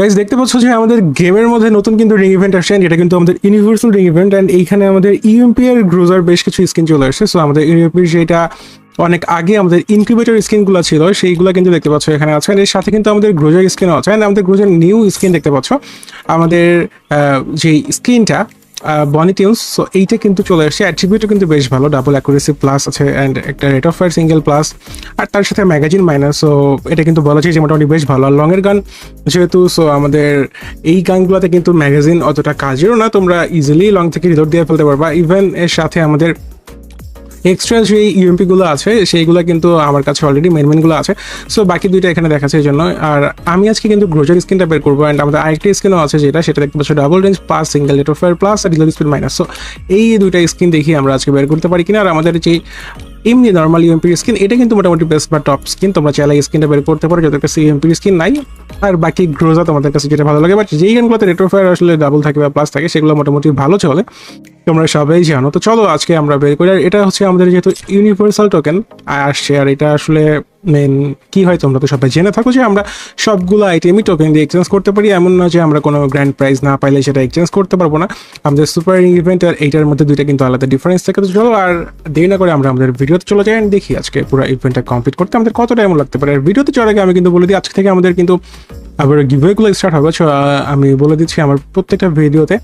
Guys দেখতে পাচ্ছ যে আমাদের গেমের মধ্যে নতুন কিন্তু রিং ইভেন্ট আসছে এটা কিন্তু আমাদের ইউনিভার্সাল রিং ইভেন্ট অ্যান্ড এইখানে আমাদের ইউএমপি এর গ্রোজার বেশ কিছু স্কিন চলে আসছে। সো আমাদের ইউএমপি যেটা অনেক আগে আমাদের ইনকিউবেটর স্কিনগুলো ছিল, সেইগুলো কিন্তু দেখতে পাচ্ছ এখানে আছে এর সাথে কিন্তু আমাদের গ্রোজার স্কিনও আছে অ্যান্ড আমাদের গ্রোজার নিউ স্কিন দেখতে পাচ্ছ। আমাদের যে স্কিনটা বনিটিউন্স সো এইটা কিন্তু চলে আসছে অ্যাট্রিবিউটও কিন্তু বেশ ভালো ডাবল অ্যাকুরেসি প্লাস আছে অ্যান্ড একটা rate of fire single plus আর তার সাথে ম্যাগাজিন মাইনাস সো এটা কিন্তু বলা যায় যে মোটামুটি বেশ ভালো। আর লংয়ের গান যেহেতু সো আমাদের এই গানগুলোতে কিন্তু ম্যাগাজিন অতটা কাজেরও না, তোমরা ইজিলি লং থেকে রিলোড দিয়ে ফেলতে পারবা। ইভেন এর সাথে আমাদের এক্সট্রা যে ইউএমপি গুলো আছে, সেইগুলো কিন্তু আমার কাছে অলরেডি মেন মেনগুলো আছে। সো বাকি দুইটা এখানে দেখাচ্ছে এই জন্য আর আমি আজকে কিন্তু গ্রোজার স্কিনটা বের করব অ্যান্ড আমাদের আরেকটি স্কিনও আছে যেটা, সেটা দেখতে পাচ্ছ double range plus single rate of fire plus R reload speed minus so এই দুইটা স্কিন দেখি আমরা আজকে বের করতে পারি কিনা। আর আমাদের যে এমনি নর্মাল ইউএমপি স্কিন এটা কিন্তু মোটামুটি বেস্ট বা টপ স্কিন তোমরা চাইলে স্কিনটা বের করতে পারো যাদের কাছে ইউএমপি স্কিন নাই। আর বাকি গ্রোজা তোমাদের কাছে যেটা ভালো লাগে বাট যেই গানগুলোতে রেট অফ ফায়ার আসলে ডাবল থাকে বা প্লাস থাকে, সেগুলো মোটামুটি ভালো চলে। তোমরা সবাই জানো। তো চলো আজকে আমরা বের করি। আর এটা হচ্ছে আমাদের যেহেতু ইউনিভার্সাল টোকেন আসছে। আর এটা আসলে মেন কি হয় তোমরা তো সবাই জেনে থাকো যে আমরা সবগুলো আইটেমই টোকেন দিয়ে এক্সচেঞ্জ করতে পারি। এমন না যে আমরা কোনো গ্র্যান্ড প্রাইজ না পাইলে সেটা এক্সচেঞ্জ করতে পারব না। আমাদের সুপার ইভেন্ট আর এইটার মধ্যে দুইটা কিন্তু আলাদা ডিফারেন্স থাকে। তো চলো আর দেরি না করে আমরা আমাদের ভিডিওতে চলে যাই দেখি আজকে পুরো ইভেন্টটা কমপ্লিট করতে আমাদের কত টাইম লাগতে পারে। আর ভিডিওতে চলে আগে আমি কিন্তু বলে দিই, আজকে থেকে আমাদের কিন্তু আবার গিভওয়েগুলো স্টার্ট হবে। আমি বলে দিচ্ছি আমার প্রত্যেকটা ভিডিওতে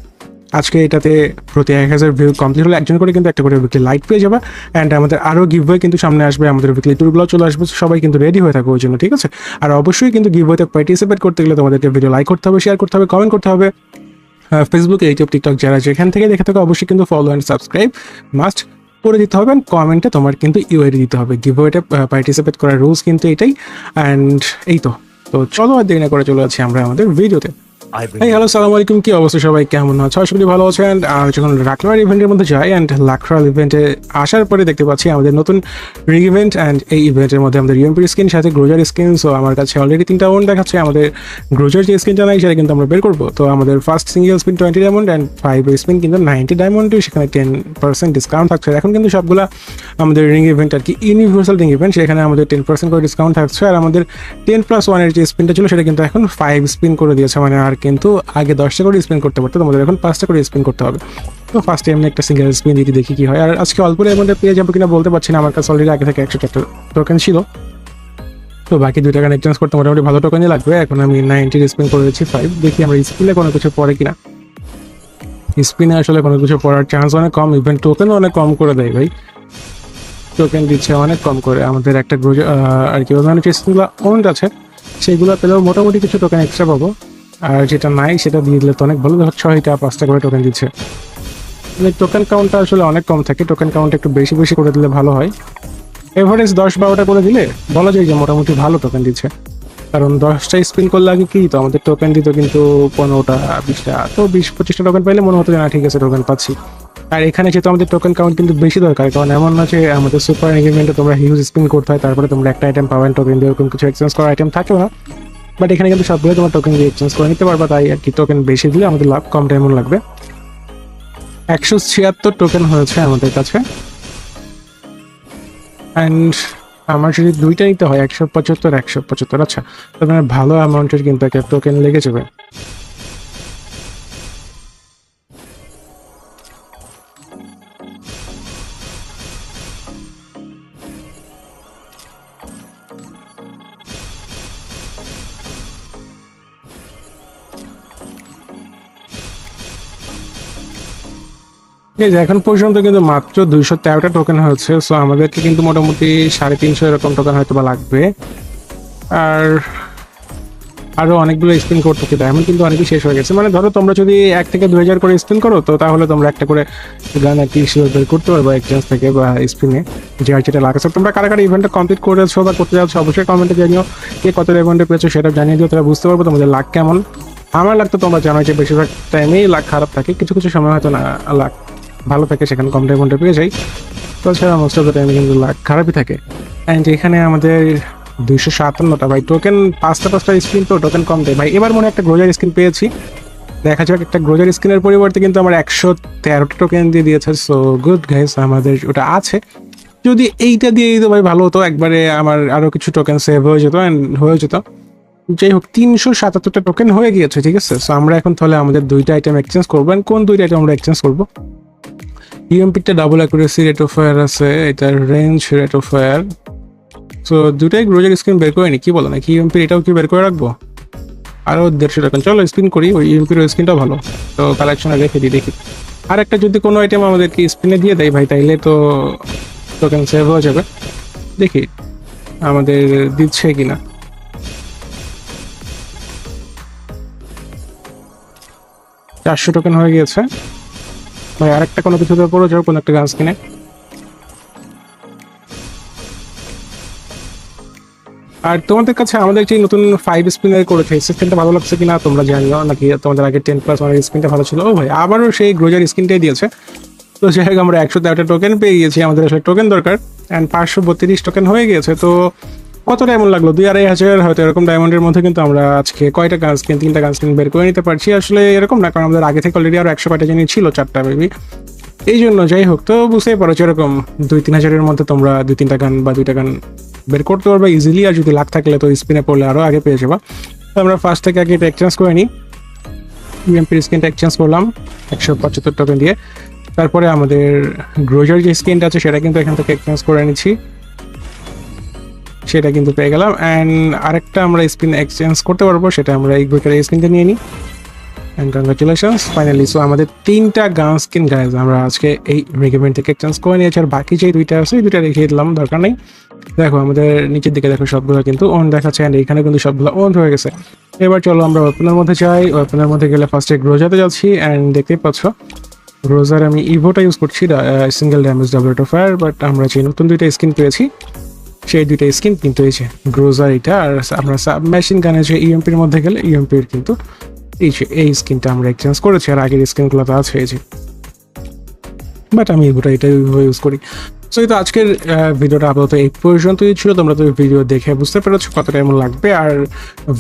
আজকে এটাতে প্রতি এক হাজার ভিউ কমপ্লিট হলে একজন করে কিন্তু একটা করে উইকলি লাইক পেয়ে যাবে। অ্যান্ড আমাদের আরও গিভওয়ে কিন্তু সামনে আসবে, আমাদের উইকলি ট্যুরগুলো চলে আসবে। সবাই কিন্তু রেডি হয়ে থাকবে ওই জন্য, ঠিক আছে? আর অবশ্যই কিন্তু গিভওয়েতে পার্টিসিপেট করতে গেলে তোমাদেরকে ভিডিও লাইক করতে হবে শেয়ার করতে হবে কমেন্ট করতে হবে। ফেসবুক ইউটিউব টিকটক যারা যেখান থেকে দেখে থাকো, অবশ্যই কিন্তু ফলো অ্যান্ড সাবস্ক্রাইব মাস্ট করে দিতে হবে অ্যান্ড কমেন্টে তোমার কিন্তু ইউআইডি দিতে হবে। গিভওয়েতে পার্টিসিপেট করার রুলস কিন্তু এটাই। অ্যান্ড এই তো। তো চলো আর দেরি না করে চলে যাচ্ছি আমরা আমাদের ভিডিওতে এই হ্যালো সালাম আলাইকুম কি অবস্থা সবাই? কেমন আছো? আশা করি ভালো আছেন আর যখন লাকড়ার ইভেন্টের মধ্যে যাই অ্যান্ড লাকড়ার ইভেন্টে আসার পরে দেখতে পাচ্ছি আমাদের নতুন রিগ ইভেন্ট অ্যান্ড এই ইভেন্টের মধ্যে আমাদের ইউএমপি স্কিন সাথে গ্রোজার স্কিন সো আমার কাছে অলরেডি তিনটা ওন দেখাচ্ছে। আমাদের গ্রোজার যে স্কিনটা নাই, সেটা কিন্তু আমরা বের করব। তো আমাদের first single spin twenty diamond and five spin কিন্তু নাইনটি ডায়মন্ড সেখানে টেন পার্সেন্ট ডিসকাউন্ট থাকছে। এখন কিন্তু সবগুলা আমাদের রিং ইভেন্ট আর কি ইউনিভার্সাল রিং ইভেন্ট সেখানে আমাদের টেন পার্সেন্ট করে ডিসকাউন্ট থাকছে। আর আমাদের টেন প্লাস ওয়ানের যে স্পিনটা ছিল, সেটা কিন্তু এখন ফাইভ স্পিন করে দিয়েছে। মানে আর কিন্তু আগে দশটা করে স্পিন করতে পারতো, তোমাদের এখন পাঁচটা করে স্পিন করতে হবে। তো ফার্স্টে এমনি একটা সিঙ্গেল স্পিন দিতে দেখি কি হয়। আর আজকে অল্প অ্যামাউন্টে পেয়ে যাব কিনা বলতে পারছি না, আমার কাছে অলরেডি আগে থেকে একশো চারটা টোকেন ছিল। তো বাকি দুই টাকা এক্সচেঞ্জ করতে মোটামুটি ভালো টোকেনই লাগবে। এখন আমি নাইনটির স্পিন করে দিচ্ছি ফাইভ দেখি আমরা স্পিনে কোনো কিছু পড়ে কিনা। স্পিনে আসলে কোনো কিছু পড়ার চান্স অনেক কম ইভেন টোকেনও অনেক কম করে দেয় ভাই। টোকেন দিচ্ছে অনেক কম করে। আমাদের একটা আর কি ওখানে যে স্কিনগুলো অনেক আছে, সেইগুলো পেলেও মোটামুটি কিছু টোকেন এক্সট্রা পাবো। আর যেটা নাই, সেটা দিয়ে দিলে তো অনেক ভালো। দেখো ছয়টা পাঁচটা করে টোকেন দিচ্ছে। টোকেন কাউন্টটা আসলে অনেক কম থাকে। টোকেন কাউন্ট একটু বেশি বেশি করে দিলে ভালো হয়। এভারেজ দশ বারোটা করে দিলে বলা যায় যে মোটামুটি ভালো টোকেন দিচ্ছে। কারণ দশটা স্পিন করলে আগে কি তো আমাদের টোকেন দিত কিন্তু পনেরোটা, বিশটা। তো বিশ, পঁচিশটা টোকেন পাইলে মনে হতো যে, না, ঠিক আছে টোকেন পাচ্ছি। আর এখানে যেহেতু আমাদের টোকেন কাউন্ট কিন্তু বেশি দরকার, কারণ এমন না যে আমাদের সুপার এগ্রিমেন্টে তোমরা হিউজ স্পিন করতে হয়, তারপরে তোমরা একটা আইটেম পাবেন টোকেন দিয়ে এরকম কিছু এক্সচেঞ্জ করার আইটেম থাকেও না। বাট এখানে কিন্তু সবগুলো তোমার টোকেন দিয়ে এক্সচেঞ্জ করে নিতে পারবা, তাই আর কি টোকেন বেশি দিলে আমাদের লাভ কম টাইমও লাগবে। একশো ছিয়াত্তর টোকেন হয়েছে আমাদের কাছে। অ্যান্ড আমার যদি দুইটা নিতে হয়, একশো পঁচাত্তর একশো পঁচাত্তর আচ্ছা তার মানে ভালো অ্যামাউন্টের কিন্তু একটা টোকেন লেগে যাবে। এখন পর্যন্ত কিন্তু মাত্র দুইশো তেরোটা টোকেন হয়েছে সো আমাদেরকে কিন্তু মোটামুটি সাড়ে তিনশো এরকম টোকেন হয়তো বা লাগবে। আর আরও অনেকগুলো স্পিন করতে হবে ডায়মন্ড কিন্তু অনেকই শেষ হয়ে গেছে। মানে ধরো তোমরা যদি এক থেকে দুই হাজার করে স্পিন করো, তো তাহলে তোমরা একটা করে গান আর কি বের করতে পারবে এক্সচেঞ্জ থেকে বা স্পিনে যে আর যেটা লাগাচ্ছে তোমরা কারা ইভেন্টটা কমপ্লিট করেছ বা করতে যাচ্ছ, অবশ্যই কমেন্টে জানিও, কে কত ইভেন্টে পেয়েছ সেটা জানিয়ে দিও তারা বুঝতে পারব তোমাদের লাক কেমন। আমার লাগ তো তোমরা জানো যে বেশিরভাগ টাইমেই লাক খারাপ থাকে, কিছু কিছু সময় হয়তো না লাক ভালো থাকে, সেখানে কম ডায়মন্ডে পেয়ে যাই। তাছাড়া মোস্ট অফ দ্য টাইমে কিন্তু খারাপই থাকে। অ্যান্ড এখানে আমাদের দুইশো সাতান্নটা, ভাই টোকেন পাঁচটা পাঁচটা স্ক্রিন তো টোকেন কম দেয়। ভাই, এবার মনে একটা গ্রোজার স্ক্রিন পেয়েছি। দেখা যাক, একটা গ্রোজার স্ক্রিনের পরিবর্তে কিন্তু আমার একশো তেরোটা টোকেন দিয়ে দিয়েছে। সো গুড গাইস আমাদের ওটা আছে। যদি এইটা দিয়ে দিত ভাই, ভালো হতো। একবারে আমার আরও কিছু টোকেন সেভ হয়ে যেত অ্যান্ড হয়ে যেত। যাই হোক, তিনশো সাতাত্তরটা টোকেন হয়ে গিয়েছে, ঠিক আছে? সো আমরা এখন তাহলে আমাদের দুইটা আইটেম এক্সচেঞ্জ করব। কোন দুইটা আইটেম আমরা এক্সচেঞ্জ করব? ইএমপিটা double accuracy rate of fire আছে, এটার range rate of fire so দুটাই গ্রোজার স্ক্রিন বের করে নি কি বলো? নাকি ইএমপি এটাও কি বের করে রাখব? আরও দেড়শো টাকা। চলো স্পিন করি, ওই ইএমপির স্ক্রিনটা ভালো। তো কালেকশনে রেখে দিই দেখি। আর একটা যদি কোনো আইটেম আমাদেরকে স্পিনে দিয়ে দেয় ভাই, তাইলে তো টোকেন সেভ হয়ে যাবে। দেখি, আমাদের দিচ্ছে কিনা। চারশো টোকেন হয়ে গিয়েছে। ভাই, আরেকটা কোনো কিছুতে পড়ে যাও, কোনো একটা গাছ কিনে। আর তোমাদের কাছে আমাদের যে নতুন ফাইভ স্পিনার করেছে সিস্টেমটা ভালো লাগছে কিনা তোমরা জানিও, নাকি তোমাদের আগে টেন প্লাস ওয়ানের স্ক্রিনটা ভালো ছিল? ও ভাই, আবারও সেই গ্রোজার স্ক্রিনটাই দিয়েছে। তো যাই হোক, আমরা একশো তেরোটা টোকেন পেয়ে গিয়েছি, আমাদের আসলে টোকেন দরকার। অ্যান্ড পাঁচশো বত্রিশ টোকেন হয়ে গিয়েছে, তো কত ডায়মন্ড লাগল? দুই আড়াই হাজার, হয়তো এরকম ডায়মন্ডের মধ্যে কিন্তু আমরা আজকে কয়টা গান স্ক্রিন তিনটা গান স্ক্রিন বের করে নিতে পারছি। আসলে এরকম না, কারণ আমাদের আগে থেকে অলরেডি আরও একশো কয়টা জিনিস ছিল, চারটা বেবি এই জন্য যাই হোক, তো বুঝতেই পারো যেরকম দুই, তিন হাজারের মধ্যে তোমরা দুই, তিনটা গান বা দুইটা গান বের করতে পারবে ইজিলি আর যদি লাখ থাকলে তো স্পিনে পড়লে আরও আগে পেয়ে যাবা। তো আমরা ফার্স্ট থেকে আগে এটা এক্সচেঞ্জ করে নিই। ইএমপির স্ক্রিনটা এক্সচেঞ্জ করলাম, একশো পঁচাত্তর টোকেন দিয়ে। তারপরে আমাদের গ্রোজার যে স্ক্রিনটা আছে, সেটা কিন্তু এখান থেকে এক্সচেঞ্জ করে নিচ্ছি। সেটা কিন্তু পেয়ে গেলাম। অ্যান্ড আরেকটা আমরা স্ক্রিন এক্সচেঞ্জ করতে পারব, সেটা আমরা এই বইকার স্ক্রিনটা নিয়ে নিই। অ্যান্ড কংগ্রাচুলেশনস ফাইনালি সো আমাদের তিনটা গান স্কিন গাইজ আমরা আজকে এই রেগুমেন্ট থেকে এক্সচেঞ্জ করে নিয়েছি। আর বাকি যে দুইটা আছে দুইটা রেখে দিলাম, দরকার নেই। দেখো, আমাদের নিচের দিকে দেখো, সবগুলো কিন্তু অন দেখাচ্ছে অ্যান্ড এখানে কিন্তু সবগুলো অন হয়ে গেছে। এবার চলো আমরা ওয়েপনের মধ্যে যাই। ওয়েপনের মধ্যে গেলে ফার্স্টে গ্রোজাতে যাচ্ছি অ্যান্ড দেখতেই পাচ্ছ গ্রোজার আমি ইভোটা ইউজ করছি single damage double fire but আমরা যে নতুন দুইটা স্কিন পেয়েছি সেই দুইটা স্কিন কিন্তু এই যে গ্রোজার এটা আর আমরা মেশিন গানে যে এর মধ্যে গেলে ইএমপির কিন্তু এই যে, এই স্কিনটা আমরা এক্সচেঞ্জ করেছি আর আগের স্কিনগুলো তো আছে এই যে। বাট আমি এগুলো এটা ইউজ করি। সো এই তো আজকের ভিডিওটা আপাতত এই পর্যন্তই ছিল। তোমরা তো ভিডিও দেখে বুঝতে পেরেছ কতটা এমন লাগবে। আর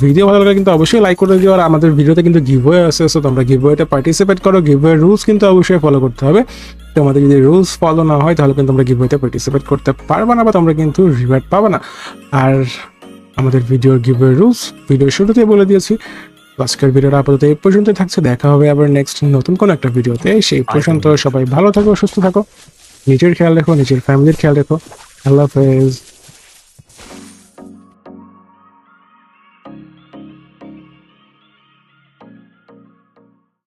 ভিডিও ভালো লাগলে কিন্তু অবশ্যই লাইক করে দিও। আর আমাদের ভিডিওতে কিন্তু গিভওয়ে আছে। সো তোমরা গিভওয়েতে পার্টিসিপেট করো। গিভওয়ে রুলস কিন্তু অবশ্যই ফলো করতে হবে। তোমাদের যদি রুলস ফলো না হয় তাহলে কিন্তু তোমরা গিভওয়েতে পার্টিসিপেট করতে পারবে না বা তোমরা কিন্তু রিওয়ার্ড পাবে না। আর আমাদের ভিডিওর গিভওয়ে রুলস ভিডিও শুরুতেই বলে দিয়েছি। আজকের ভিডিওটা আপাতত এই পর্যন্তই থাকছে। দেখা হবে আবার নেক্সট নতুন কোনো একটা ভিডিওতে সেই পর্যন্ত সবাই ভালো থাকো সুস্থ থাকো। নিজের খেয়াল রেখো নিজের ফ্যামিলির খেয়াল রেখো। আল্লাহ হাফেজ।